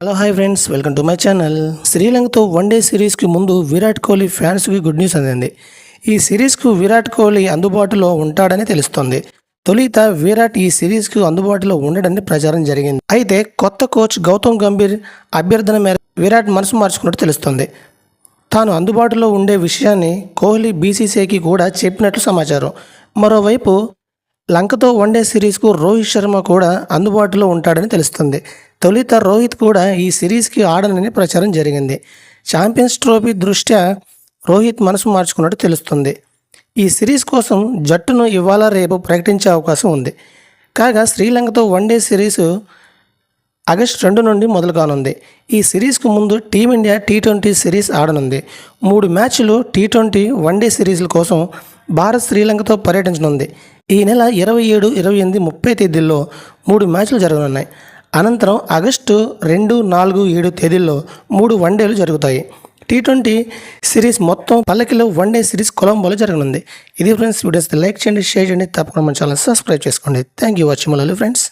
Hello hi friends. Welcome to my channel. శ్రీలంకతో one day సిరీస్కి ముందు విరాట్ కోహ్లీ ఫ్యాన్స్కి గుడ్ న్యూస్ అందింది. ఈ సిరీస్కు విరాట్ కోహ్లీ అందుబాటులో ఉంటాడని తెలుస్తోంది. తొలిత విరాట్ ఈ సిరీస్కు అందుబాటులో ఉండడని ప్రచారం జరిగింది. అయితే కొత్త కోచ్ గౌతమ్ గంభీర్ అభ్యర్థన మేర విరాట్ మనసు మార్చుకున్నట్టు తెలుస్తోంది. తాను అందుబాటులో ఉండే విషయాన్ని కోహ్లీ బీసీసీఐకి కూడా చెప్పినట్లు సమాచారం. మరోవైపు లంకతో వన్డే సిరీస్కు రోహిత్ శర్మ కూడా అందుబాటులో ఉంటాడని తెలుస్తుంది. తొలిత రోహిత్ కూడా ఈ సిరీస్కి ఆడనని ప్రచారం జరిగింది. ఛాంపియన్స్ ట్రోఫీ దృష్ట్యా రోహిత్ మనసు మార్చుకున్నట్టు తెలుస్తుంది. ఈ సిరీస్ కోసం జట్టును ఇవాళ రేపు ప్రకటించే అవకాశం ఉంది. కాగా శ్రీలంకతో వన్డే సిరీసు ఆగస్టు రెండు నుండి మొదలు కానుంది ఈ సిరీస్కు ముందు Team India T twenty series ఆడనుంది. మూడు మ్యాచ్లు టీ ట్వంటీ వన్డే సిరీస్ల కోసం భారత్ శ్రీలంకతో పర్యటించనుంది. ఈ నెల ఇరవై ఏడు ఇరవై ఎనిమిది ముప్పై తేదీల్లో మూడు మ్యాచ్లు జరగనున్నాయి. అనంతరం ఆగస్టు రెండు నాలుగు ఏడు తేదీల్లో మూడు వన్డేలు జరుగుతాయి. టీ ట్వంటీ సిరీస్ మొత్తం పల్లకిలో వన్డే సిరీస్ కొలంబోలో జరగనుంది. ఇది ఫ్రెండ్స్ వీడియోస్ లైక్ చేయండి షేర్ చేయండి తప్పకుండా మన ఛానల్ సబ్స్క్రైబ్ చేసుకోండి. థ్యాంక్ యూ వాచింగ్ మళ్ళీ ఫ్రెండ్స్.